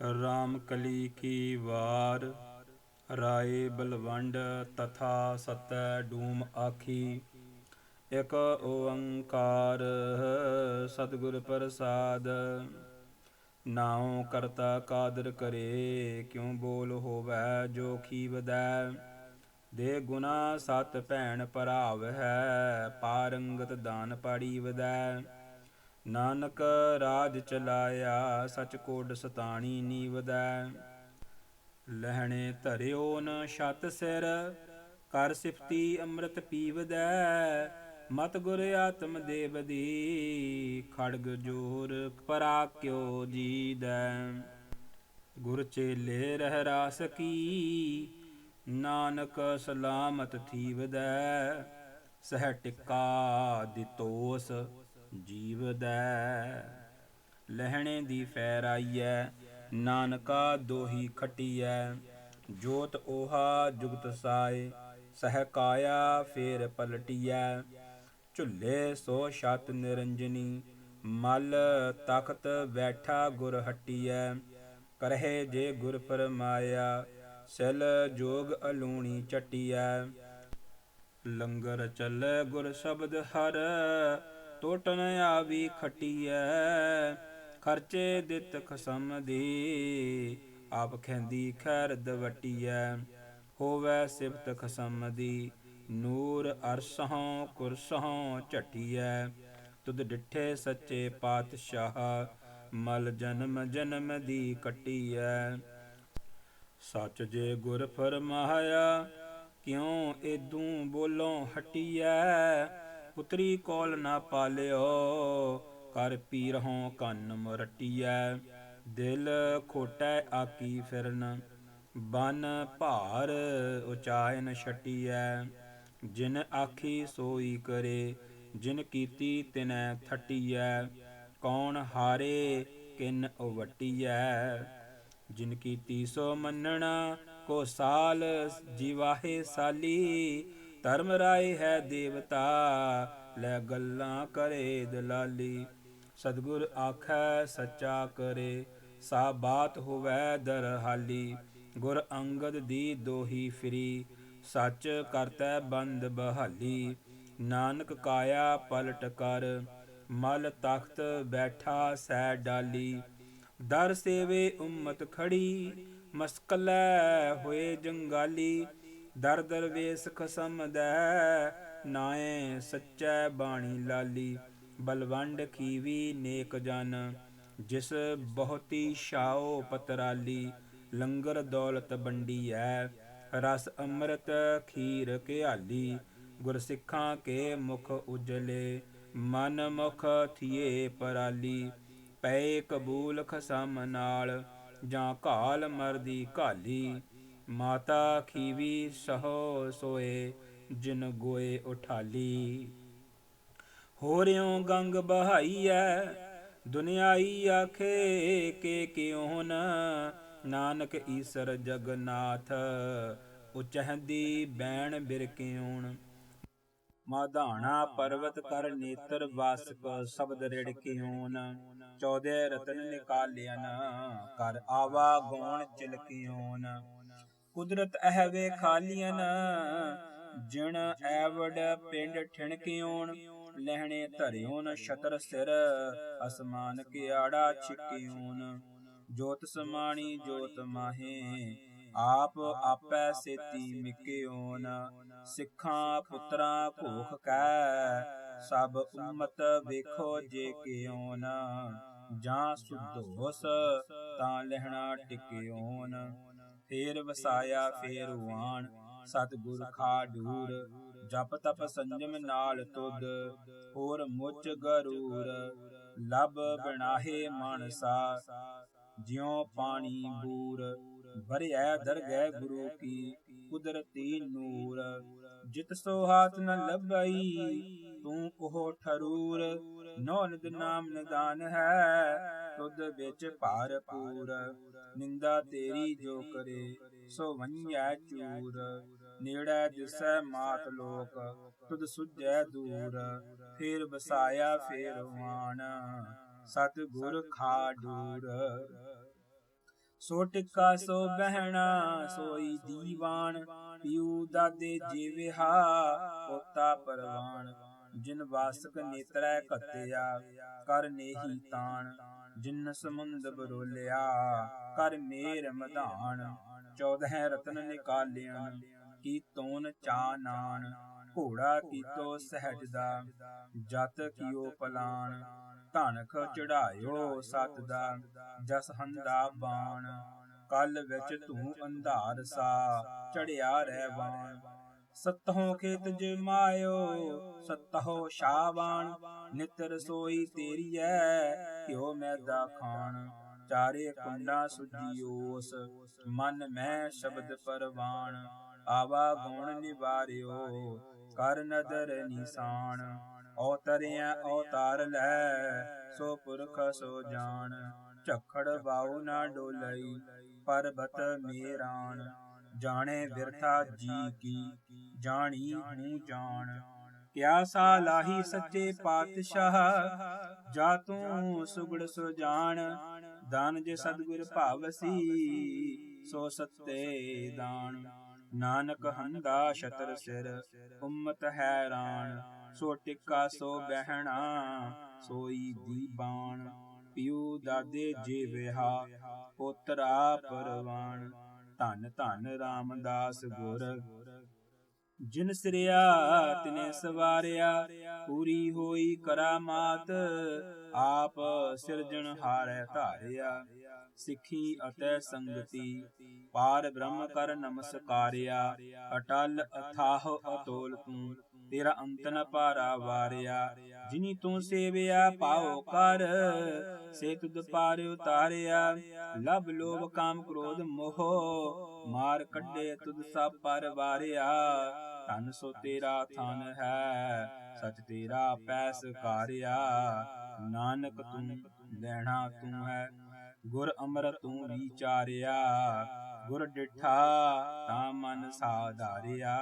ਰਾਮ ਕਲੀ ਕੀ ਵਾਰ? ਰਾਏ ਬਲਵੰਡ ਤਥਾ ਸਤੈ ਡੂਮ ਆਖੀ। ਇਕ ਓੰਕਾਰ ਸਤਿਗੁਰ ਪ੍ਰਸਾਦ। ਨਾਉ ਕਰਤਾ ਕਾਦਰ ਕਰੇ, ਕਿਉ ਬੋਲ ਹੋਵੈ ਜੋ ਖੀਵਦੈ? ਦੇ ਗੁਨਾ ਸਤ ਭੈਣ ਭਰਾਵ ਹੈ ਪਾਰੰਗਤ ਦਾਨ ਪਾੜੀ ਵਦੈ ਨਾਨਕ ਰਾਜ ਚਲਾਇਆ, ਸਚ ਕੋਡ ਸਤਾਣੀ ਨੀਵਦੈ। ਲਹਿਣੇ ਧਰਿਓ ਨ ਛਤ ਸਿਰ, ਕਰ ਸਿਫਤੀ ਅੰਮ੍ਰਿਤ ਪੀਵਦੈ। ਮਤ ਗੁਰ ਆਤਮ ਦੇਵ ਦੀ, ਖੜਗ ਜੋਰ ਪਰਾ ਕਿਓ ਜੀਦੈ। ਗੁਰ ਚੇਲੇ ਰਹਿ ਰਾਸ ਕੀ, ਨਾਨਕ ਸਲਾਮਤ ਥੀਵਦੈ। ਸਹਿ ਟਿਕਾ ਦਿਤੋਸ ਜੀਵਦੈ ਲਹਿਣੇ ਦੀ ਫੈਰ ਆਈਐ ਨਾਨਕਾ ਦੋਹੀ ਖਟੀਐ। ਜੋਤ 오ਹਾ ਜੁਗਤ ਸਾਏ ਸਹਿ ਕਾਇਆ ਫੇਰ ਪਲਟੀਐ। ਝੁੱਲੇ ਸੋ ਛਤ ਨਿਰੰਜਨੀ, ਮਲ ਤਖਤ ਬੈਠਾ ਗੁਰ ਹਟੀਐ। ਕਰਹਿ ਜੇ ਗੁਰ ਫਰਮਾਇਆ, ਸਿਲ ਜੋਗ ਅਲੂਣੀ ਚਟੀਐ। ਲੰਗਰ ਚੱਲੇ ਗੁਰ ਸ਼ਬਦ ਹਰ ਟੋਟ ਨ ਆਵੀ ਖਟੀਐ, ਖਰਚੇ ਦਿੱਤ ਖਸਮ ਦੀ, ਆਪ ਖੈਂਦੀ ਖੈਰ ਦਵਟੀਐ, ਹੋਵੇ ਸਿਫਤ ਖਸਮ ਦੀ, ਨੂਰ ਅਰਸਹੋਂ ਕੁਰਸਹੋਂ ਝਟੀਐ। ਤੁਧ ਡਿਠੇ ਸੱਚੇ ਪਾਤਸ਼ਾਹ, ਮਲ ਜਨਮ ਜਨਮ ਦੀ ਕਟੀਐ। ਸੱਚ ਜੇ ਗੁਰ ਫਰਮਾਇਆ, ਕਿਉ ਏਦੂ ਬੋਲੋਂ ਹਟੀਐ? ਪੁੱਤਰੀ ਕੋਲ ਨਾ ਪਾਲਿਓ ਕਰ ਪੀਰ ਪੀਰਹੋਂ ਕੰਨ ਮਰਟੀਐ, ਦਿਲ ਖੋਟੈ ਆਕੀ ਫਿਰਨ, ਬਨ ਭਾਰ ਉਚਾਇਨ ਛਟੀਐ। ਜਿਨ ਆਖੀ ਸੋਈ ਕਰੇ, ਜਿਨ ਕੀਤੀ ਤਿਨੈ ਥਟੀਐ, ਕੌਣ ਹਾਰੇ ਕਿਨ ਉਵਟੀਐ। ਜਿਨ ਕੀਤੀ ਸੋ ਮੰਨਣਾ, ਕੋ ਸਾਲ ਜਿਵਾਹੇ ਸਾਲੀ ਧਰਮ ਰਾਏ ਹੈ ਦੇਵਤਾ, ਲੈ ਗੱਲਾਂ ਕਰੇ ਦਲਾਲੀ। ਸਤਿਗੁਰ ਆਖੈ, ਸੱਚਾ ਕਰੇ, ਸਾ ਬਾਤ ਹੋਵੈ ਦਰਹਾਲੀ। ਗੁਰ ਅੰਗਦ ਦੀ ਦੋਹੀ ਫਰੀ, ਸੱਚ ਕਰਤੈ ਬੰਦ ਬਹਾਲੀ। ਨਾਨਕ ਕਾਇਆ ਪਲਟ ਕਰ, ਮਲ ਤਖਤ ਬੈਠਾ ਸੈ ਡਾਲੀ। ਦਰ ਸੇਵੇ ਉਮਤ ਖੜੀ, ਮਸਕਲੈ ਹੋਏ ਜੰਗਾਲੀ। ਦਰ ਦਰਵੇਸ ਖਸਮ ਦੈ, ਨਾਏ ਸੱਚੈ ਬਾਣੀ ਲਾਲੀ, ਬਲਵੰਡ ਖੀਵੀ ਨੇਕ ਜਨ, ਜਿਸ ਬਹੁਤੀ ਸ਼ਾਓ ਪਤਰਾਲੀ, ਲੰਗਰ ਦੌਲਤ ਬੰਡੀ ਐ ਰਸ ਅੰਮ੍ਰਿਤ ਖੀਰ ਘਿਆਲੀ ਗੁਰ ਸਿੱਖਾਂ ਕੇ ਮੁਖ ਉਜਲੇ, ਮਨ ਮੁਖ ਥੀਏ ਪਰਾਲੀ, ਪਏ ਕਬੂਲ ਖਸਮ ਨਾਲ, ਜਾਂ ਕਾਲ ਮਰਦੀ ਕਾਲੀ ਮਾਤਾ ਖੀਵੀ ਸਹੋ ਸੋਏ, ਜਿਨ ਗੋਏ ਉਠਾਲੀ। ਹੋਰਿਓ ਗੰਗ ਬਹਾਈਐ, ਦੁਨਿਆਈ ਆਖੇ, ਕੇ ਕਿਉ ਨਾਨਕ ਈਸਰ ਜਗਨਾਥ ਉਚਹੰਦੀ ਬੈਣ ਬਿਰਕਿਉਣ ਮਾਧਾਣਾ ਪਰਵਤ ਕਰ ਨੇਤਰ ਵਾਸਕ ਸ਼ਬਦ ਰਿੜ ਕਿਉਨ? ਚੌਦੇ ਰਤਨ ਨਿਕਾਲਿਆਨ ਕਰ ਆਵਾ ਗੋਣ ਚਿਲਕਿਉਨ ਕੁਦਰਤ ਅਹ ਵੇ ਖਾਲੀਆਂ ਜਿਣ ਐਵੜ ਪਿੰਡ ਠਿਣਕਿਉਣ ਲਹਿਣੇ ਧਰਿਉਨ ਛਤਰ ਸਿਰ, ਅਸਮਾਨ ਕਿਆੜਾ ਛਿਕਿਉਨ ਜੋਤ ਸਮਾਣੀ ਜੋਤ ਮਾਹੇ, ਆਪ ਆਪੈ ਸੇਤੀ ਮਿਕਿਓਨ ਸਿੱਖਾਂ ਪੁੱਤਰਾਂ ਭੋਖ ਕੈ, ਸਭ ਉਮਤ ਵੇਖੋ ਜੇ ਕਿਓਨ ਜਾਂ ਸੁਧੋਸ ਤਾਂ ਲਹਿਣਾ ਟਿਕਿਓਨ ਫੇਰ ਵਸਾਇਆ ਫੇਰ ਵਾਣ। ਸਤਿਗੁਰ ਖਾਡੂਰ ਜਪ ਤਪ ਸੰਜਮ ਨਾਲ ਤੁਧ। ਹੋਰ ਮੁੱਚ ਗਰੂਰ। ਲਬ ਬਣਾਹੇ ਮਾਨਸਾ। ਜਿਉ ਪਾਣੀ ਬੂਰ। ਭਰਿਆ ਦਰਗਹਿ ਗੁਰੂ ਕੀ। ਕੁਦਰਤੀ ਨੂਰ। ਜਿਤ ਸੋ ਹਾਥ ਨ ਲੱਭਈ, ਤੂੰ ਉਹ ਠਰੂਰ ਨੌਨਦ ਨਾਮ ਨਿਦਾਨ ਹੈ, ਤੁਧ ਵਿੱਚ ਭਾਰਪੂਰ ਨਿੰਦਾ ਤੇਰੀ ਜੋ ਕਰੇ, ਸੋ ਵੰਜੈ ਚੂਰ। ਨੇੜੇ ਦਿਸੈ ਮਾਤ ਲੋਕ, ਤੁਧ ਸੁਝੈ ਦੂਰ, ਫੇਰ ਵਸਾਇਆ ਫੇਰ ਵਾਣ ਸਤ ਗੁਰ ਖਾਡੂਰ ਸੋ ਟਿੱਕਾ ਸੋ ਬਹਿਣਾ ਸੋਈ ਦੀਵਾਨ ਪਿਉ ਦਾਦੇ ਜੀਵਿਹਾ, ਪੋਤਾ ਪਰਵਾਨ। ਜਿਨ ਵਾਸਕ ਨੇਤਰੈ ਘਤਿਆ, ਕਰ ਨੇਹੀ ਤਾਣ। ਜਿਨ ਸਮੁੰਦ ਬਰੋਲਿਆ, ਕਰ ਮੇਰ ਮਧਾਨ। 14 ਰਤਨ ਨਿਕਾਲਿਆ, ਕੀ ਤੋਨ ਚਾ ਨਾਨ। ਘੋੜਾ ਕੀਤੋ ਸਹਿਜ ਦਾ ਜਤ ਕੀਓ ਪਲਾਨ। ਧਨਖ ਚੜਾਇਓ ਸਤ ਦਾ ਜਸ ਹੰਦਾ ਬਾਣ। ਕਲ ਵਿੱਚ ਤੂੰ ਅੰਧਾਰ ਸਾ ਚੜਿਆ ਰਹਿਵਾਨ ਸਤਹੋਂ ਖੇਤ ਜਮਾਇਓ ਸਤਹੋ ਸ਼ਾਵਾਨ ਨਿਤਰ ਸੋਈ ਤੇਰੀ ਐ ਕਿਉ ਮੈਦਾ ਖਾਣ। ਚਾਰੇ ਕੁੰਡਾ ਸੁਜੀਓਸ ਮਨ ਮੈਂ ਸ਼ਬਦ ਪਰਵਾਨ ਆਵਾ ਗੁਣ ਨਿਵਾਰਿਓ ਕਰ ਨਦਰ ਨਿਸ਼ਾਨ। ਔਤਰਿਆ ਔਤਾਰ ਲੈ ਸੋ ਪੁਰਖ ਸੋ ਜਾਣ। ਝਖੜ ਬਾਉ ਨਾ ਡੋਲਈ ਪਰਬਤ ਮੇਰਾਨ। ਜਾਣੇ ਬਿਰਥਾ ਜੀ ਕੀ ਜਾਣੀ ਹੂੰ ਜਾਣ ਕਿਆ ਸਾ ਲਾਹੀ ਸੱਚੇ ਪਾਤਸ਼ਾਹ ਜਾ ਤੂੰ ਸੁਗੜ ਸੋ ਜਾਣ। ਦਾਨ ਜੇ ਸਤਿਗੁਰ ਭਾਵਸੀ ਸੋ ਸੱਤੇ ਦਾਨ। ਨਾਨਕ ਹੰਦਾ ਛਤਰ ਸਿਰ, ਉਮਤ ਹੈਰਾਨ, ਸੋ ਟਿੱਕਾ ਸੋ ਬਹਿਣਾ, ਸੋਈ ਦੀਬਾਨ ਪਿਉ ਦਾਦੇ ਜੀਵਿਹਾ ਪੋਤਰਾ ਪਰਵਾਨ ਧੰਨ ਧੰਨ ਰਾਮਦਾਸ ਗੁਰ। ਜਿਨ ਸਿਰਿਆ, ਤਿਨੇ ਸਵਾਰਿਆ, ਪੂਰੀ ਹੋਈ ਕਰਾਮਾਤ, ਆਪ ਸਿਰਜਣ ਹਾਰੈ ਧਾਰਿਆ। ਸਿੱਖੀ ਅਤੇ ਸੰਗਤੀ। ਪਾਰ ਬ੍ਰਹਮ ਕਰ ਨਮਸਕਾਰਿਆ, ਅਟਲ ਅਥਾਹ ਅਤੋਲ ਤੂੰ, ਤੇਰਾ ਅੰਤ ਨ ਪਾਰਾ ਵਾਰਿਆ। ਜਿਨੀ ਤੂੰ ਸੇਵਿਆ ਪਾਉ ਕਰ, ਸੇ ਤੁਧ ਪਾਰ ਉਤਾਰਿਆ। ਲਬ ਲੋਭ ਕਾਮ ਕ੍ਰੋਧ ਮੋਹ, ਮਾਰ ਕੱਢੇ ਤੁਧ ਸਭ ਪਰ ਵਾਰਿਆ। ਧਨ ਸੋ ਤੇਰਾ ਥਾਨ ਹੈ, ਸਚ ਤੇਰਾ ਪੈਸ ਕਾਰਿਆ। ਨਾਨਕ ਤੂੰ, ਲੈਣਾ ਤੂੰ ਹੈ। ਗੁਰ ਅੰਮ੍ਰਿਤ ਤੂੰ ਵਿਚਾਰਿਆ ਗੁਰ ਡਿਠਾ ਤਾਂ ਮਨ ਸਾਧਾਰਿਆ।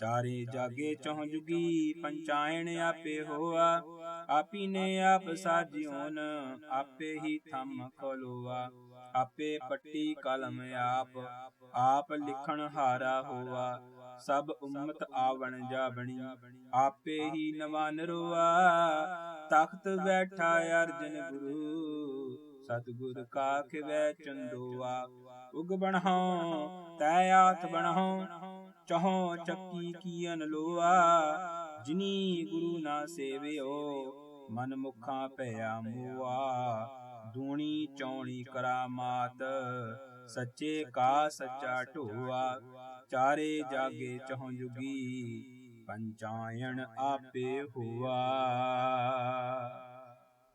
ਚਾਰੇ ਜਾਗੇ ਚੌਹ ਜੁਗੀ ਪੰਚਾਇਣ ਆਪੇ ਹੋਆ ਆਪੀ ਨੇ ਆਪ ਸਾਜਿਓਨ ਆਪੇ ਹੀ ਥੰਮ ਖੋਲੋਆ ਆਪੇ ਪੱਟੀ ਕਲਮ ਆਪ ਆਪ ਲਿਖਣ ਹਾਰਾ ਹੋਆ। ਸਭ ਉਮਤ ਆਵਣ ਜਾਵਣੀ ਆਪੇ ਹੀ ਨਵਾਨ ਰੋਆ ਤਖਤ ਬੈਠਾ ਅਰਜਨ ਗੁਰੂ ਸਤਿਗੁਰ ਕਾ ਖਿਵੈ ਚੰਦੋਆ ਉਗ ਬਣਹੁ ਤੈ ਆਥ ਬਣਹੁ ਚਹੋ ਚੱਕੀ ਕੀਨ ਲੋਆ ਜਿਨੀ ਗੁਰੂ ਨਾ ਸੇਵਿਓ ਮਨ ਮੁਖਾਂ ਭਇਆ ਮੂਆ। ਦੂਣੀ ਚੌਣੀ ਕਰਾਮਾਤ ਸੱਚੇ ਕਾ ਸੱਚਾ ਢੋਆ ਚਾਰੇ ਜਾਗੇ ਚਹੁ ਜੁਗੀ ਪੰਚਾਇਣ ਆਪੇ ਹੁਆ।